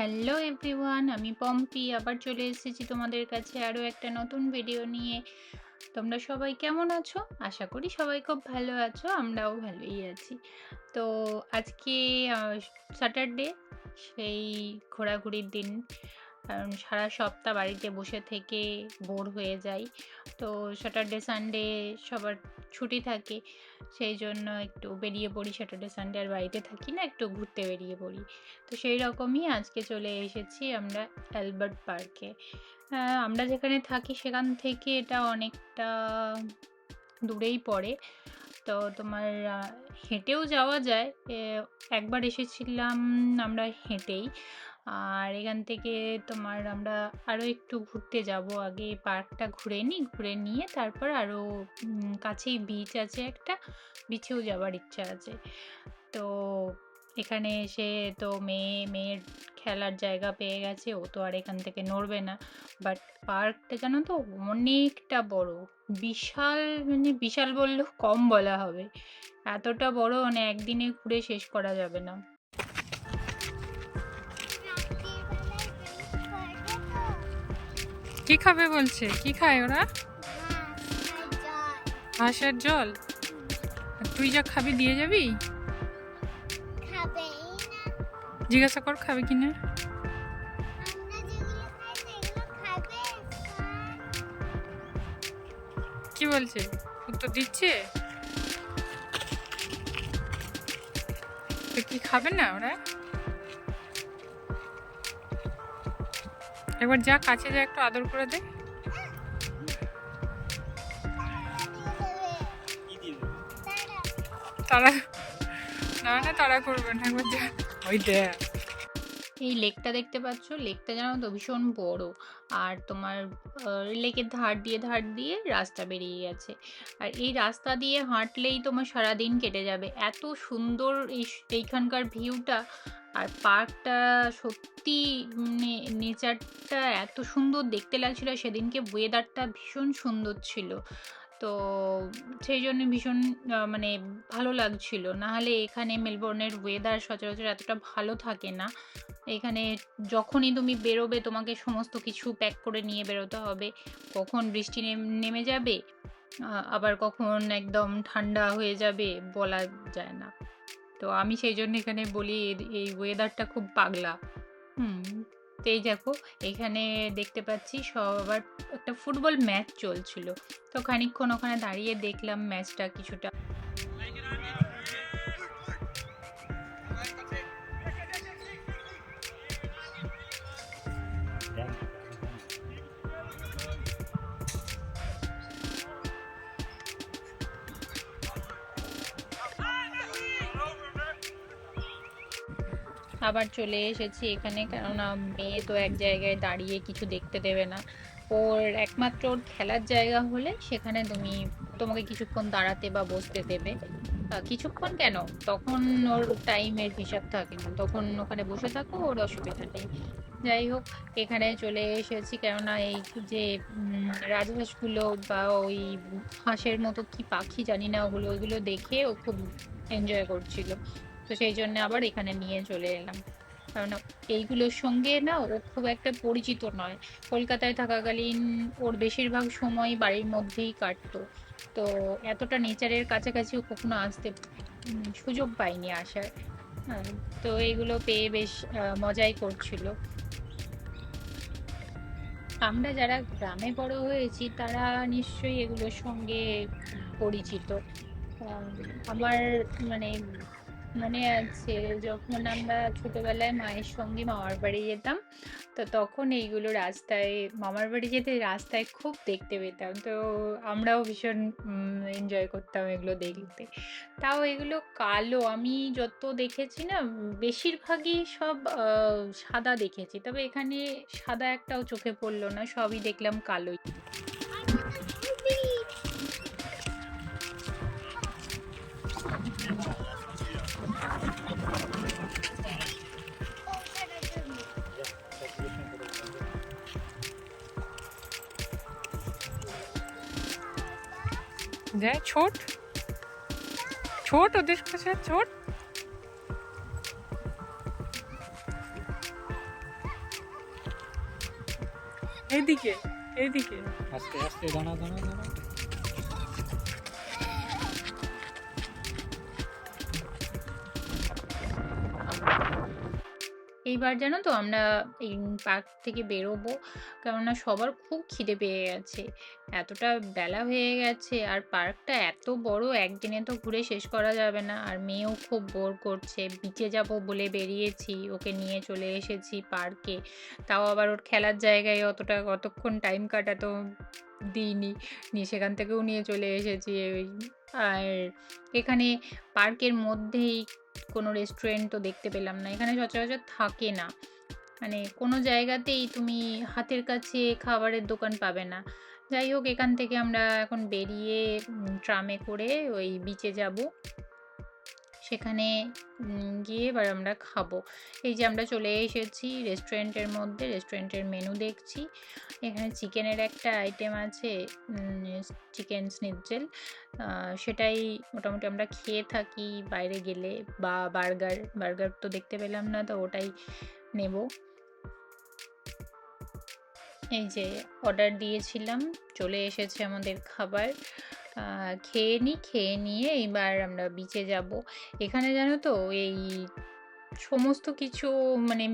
Hello everyone, আমি পম্পি, আবার চলে এসেছি তোমাদের কাছে আরও একটা নতুন ভিডিও নিয়ে। তোমরা সবাই কেমন আছো? আশা করি সবাই খুব ভালো আছো, আমরাও ভালোই আছি। তো আজকে স্যাটারডে সেই ঘোরাঘুরির দিন। সারা সপ্তাহ বাড়িতে বসে থেকে বোর হয়ে যাই। তো স্যাটারডে সানডে সবার ছুটি থাকে। সেই জন্য একটু বেরিয়ে পড়ি স্যাটারডে সানডে আর বাড়িতে থাকি না, একটু ঘুরতে বেরিয়ে পড়ি। তো সেই রকমই আজকে চলে এসেছি আমরা অ্যালবার্ট পার্কে আমরা যেখানে থাকি সেখান থেকে এটা অনেকটা দূরেই পড়ে। তো তোমার হেঁটেও যাওয়া যায়। একবার এসেছিলাম আমরা হেঁটেই। আর এখান থেকে তোমার আমরা আরও একটু ঘুরতে যাব। আগে পার্কটা ঘুরে নিই ঘুরে নিয়ে তারপর আরও কাছেই বিচ আছে একটা বিচেও যাওয়ার ইচ্ছা আছে। তো এখানে এসে তো মেয়ে, মেয়ের খেলার জায়গা পেয়ে গেছে, ও তো আর এখান থেকে নড়বে না। বাট পার্কটা জানো তো অনেকটা বড়, বিশাল মানে বিশাল বললেও কম বলা হবে। এতটা বড় মানে একদিনে ঘুরে শেষ করা যাবে না। কি খাবে বলছে? কি খায় ওরা? হাঁসের জল? তুই যা খাবি, দিয়ে যাবি? জিজ্ঞাসা কর, খাবে কিনা? কি বলছে? উত্তর দিচ্ছে? কি খাবে না ওরা? একবার যা কাছে যা একটু আদর করে দে। তারা না না তারা করবে না একবার যা। ওই দেখ। এই লেকটা দেখতে পাচ্ছ? লেকটা জানো তো ভীষণ বড়। আর তোমার লেকের ধার দিয়ে ধার দিয়ে রাস্তা বেরিয়ে গেছে। আর এই রাস্তা দিয়ে হাঁটলেই তোমার সারা দিন কেটে যাবে। এত সুন্দর এই এইখানকার ভিউটা আর পার্কটা সত্যি নেচারটা এত সুন্দর দেখতে লাগছিল। সেদিনকে ওয়েদারটা ভীষণ সুন্দর ছিল। তো সেই জন্য ভীষণ মানে ভালো লাগছিল। না হলে এখানে মেলবোর্নের ওয়েদার সচরাচর এতটা ভালো থাকে না। এখানে যখনই তুমি বেরোবে, তোমাকে সমস্ত কিছু প্যাক করে নিয়ে বেরোতে হবে। কখন বৃষ্টি নেম- যাবে? আবার কখন একদম ঠান্ডা হয়ে যাবে বলা যায় না। তো আমি সেই জন্য এখানে বলি, এই ওয়েদারটা খুব পাগলা। হুম। তো এই দেখো, এখানে দেখতে পাচ্ছি সবার একটা ফুটবল ম্যাচ চলছিল। তো খানিকক্ষণ ওখানে দাঁড়িয়ে দেখলাম ম্যাচটা কিছুটা। আবার চলে এসেছি এখানে, কেননা মেয়ে তো এক জায়গায় দাঁড়িয়ে কিছু দেখতে দেবে না। ওর একমাত্র ওর খেলার জায়গা হলে সেখানে তুমি তোমাকে কিছুক্ষণ দাঁড়াতে বা বসতে দেবে। কিছুক্ষণ কেন? তখন ওর টাইমের হিসাব থাকে না। তখন ওখানে বসে থাকো, ওর অসুবিধা নেই। যাই হোক, এখানে চলে এসেছি, কেননা এই যে রাজহাঁসগুলো বা ওই হাঁসের মতো কি পাখি জানি না, ওগুলো, ওইগুলো দেখে ও খুব এনজয় করছিল। তো সেই জন্য আবার এখানে নিয়ে চলে এলাম। কারণ এইগুলোর সঙ্গে না ও খুব একটা পরিচিত নয়। কলকাতায় থাকাকালীন ওর বেশিরভাগ সময় বাড়ির মধ্যেই কাটতো। তো এতটা নেচারের কাছাকাছি ও কখনো আসতে সুযোগ পাইনি আসার। হ্যাঁ, তো এইগুলো পেয়ে বেশ মজাই করছিল। আমরা যারা গ্রামে বড় হয়েছি তারা নিশ্চয়ই এগুলোর সঙ্গে পরিচিত। আমার মানে মনে আছে, যখন আমরা ছোটবেলায় মায়ের সঙ্গে মামার বাড়ি যেতাম, তো তখন এইগুলো রাস্তায়, মামার বাড়ি যেতে রাস্তায় খুব দেখতে পেতাম। তো আমরাও ভীষণ এনজয় করতাম এগুলো দেখতে। তাও এগুলো কালো, আমি যত দেখেছি না, বেশিরভাগই সব সাদা দেখেছি। তবে এখানে সাদা একটাও চোখে পড়ল না, সবই দেখলাম কালোই। দেখ ছোট। ছোট ওদের কাছে ছোট। এইদিকে এইদিকে। আস্তে আস্তে দাঁড়া দাঁড়া দাঁড়া। এইবার জানো তো আমরা এই পার্ক থেকে বেরোবো। কেননা সবার খুব খিদে পেয়ে গেছে। এতটা বেলা হয়ে গেছে আর পার্কটা এত বড়, একদিনে তো ঘুরে শেষ করা যাবে না। আর মেয়েও খুব বোর করছে, বিচে যাব বলে বেরিয়েছি, ওকে নিয়ে চলে এসেছি পার্কে। তাও আবার ওর খেলার জায়গায় অতটা কতক্ষণ টাইম কাটাতো দিইনি। নিয়ে সেখান থেকেও নিয়ে চলে এসেছি আর এখানে পার্কের মধ্যেই কোনো রেস্টুরেন্ট তো দেখতে পেলাম না। এখানে সচরাচর থাকে না। মানে কোনো জায়গাতেই তুমি হাতের কাছে খাবারের দোকান পাবে না। যাই হোক, এখান থেকে আমরা এখন বেরিয়ে ট্রামে করে ওই বিচে যাব। সেখানে গিয়ে এবার আমরা খাব। এই যে আমরা চলে এসেছি রেস্টুরেন্টের মধ্যে রেস্টুরেন্টের মেনু দেখছি। এখানে চিকেনের একটা আইটেম আছে চিকেন স্নিটজেল সেটাই মোটামুটি আমরা খেয়ে থাকি। বাইরে গেলে বা বার্গার বার্গার তো দেখতে পেলাম না, তো ওটাই নেব। এই যে অর্ডার দিয়েছিলাম, চলে এসেছে আমাদের খাবার। খেয়ে নিই খেয়ে নিয়ে এইবার আমরা বিচে যাব। এখানে জানো তো, এই সমস্ত কিছু মানে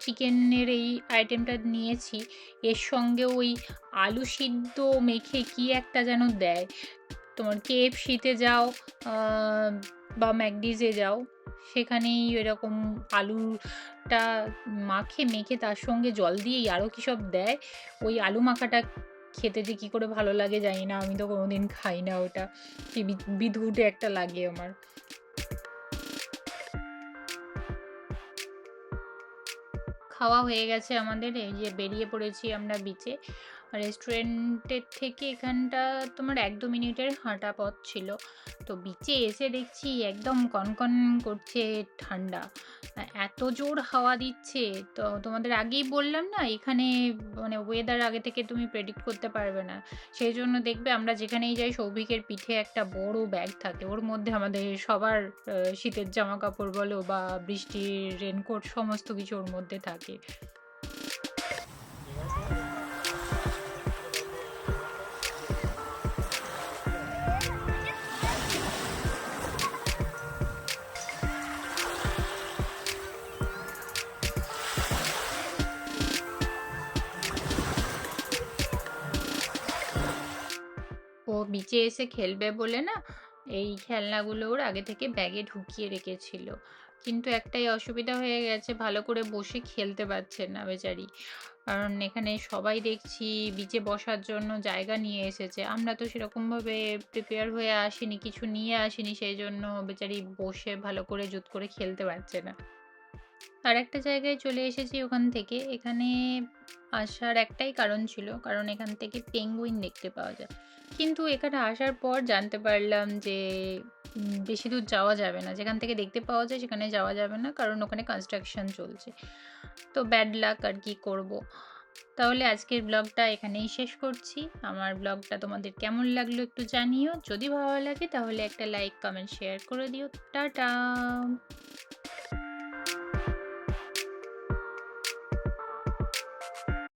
চিকেনের এই আইটেমটা নিয়েছি। এর সঙ্গে ওই আলু সিদ্ধ মেখে কি একটা যেন দেয়। তোমার কেএফসিতে যাও বা ম্যাকডিজে যাও, সেখানেই এরকম আলুটা মাখে, মেখে তার সঙ্গে জল দিয়েই আরও কী সব দেয়। ওই আলু মাখাটা খেতে যে কী করে ভালো লাগে জানি না, আমি তো কোনোদিন খাই না ওটা। কি বি- বিদঘুটে একটা লাগে আমার। খাওয়া হয়ে গেছে আমাদের, এই যে বেরিয়ে পড়েছি আমরা বিচে রেস্টুরেন্টের থেকে এখানটা তোমার এক দু মিনিটের হাঁটা পথ ছিল। তো বিচে এসে দেখছি একদম কনকন করছে ঠান্ডা। এত জোর হাওয়া দিচ্ছে। তো তোমাদের আগেই বললাম না, এখানে মানে ওয়েদার আগে থেকে তুমি প্রেডিক্ট করতে পারবে না। সেই জন্য দেখবে আমরা যেখানেই যাই সৌভিকের পিঠে একটা বড় ব্যাগ থাকে। ওর মধ্যে আমাদের সবার শীতের জামা কাপড় বলো বা বৃষ্টির রেনকোট সমস্ত কিছু ওর মধ্যে থাকে। বিচে এসে খেলবে বলে না? এই খেলনাগুলো ওর আগে থেকে ব্যাগে ঢুকিয়ে রেখেছিল। কিন্তু একটাই অসুবিধা হয়ে গেছে, ভালো করে বসে খেলতে পারছে না বেচারি। কারণ এখানে সবাই দেখছি বিচে বসার জন্য জায়গা নিয়ে এসেছে। আমরা তো সেরকমভাবে প্রিপেয়ার হয়ে আসিনি, কিছু নিয়ে আসিনি, সেই জন্য বেচারি বসে ভালো করে জুত করে খেলতে পারছে না। আর একটা জায়গায় চলে এসেছি ওখান থেকে। এখানে আসার একটাই কারণ ছিল, কারণ এখান থেকে পেঙ্গুইন দেখতে পাওয়া যায়। কিন্তু এখানে আসার পর জানতে পারলাম যে বেশি দূর যাওয়া যাবে না। যেখান থেকে দেখতে পাওয়া যায় সেখানে যাওয়া যাবে না, কারণ ওখানে কনস্ট্রাকশন চলছে। তো ব্যাড লাক আর কি করব। তাহলে আজকের ব্লগটা এখানেই শেষ করছি। আমার ব্লগটা তোমাদের কেমন লাগল একটু জানিও। যদি ভালো লাগে তাহলে একটা লাইক কমেন্ট শেয়ার করে দিও। টাটা!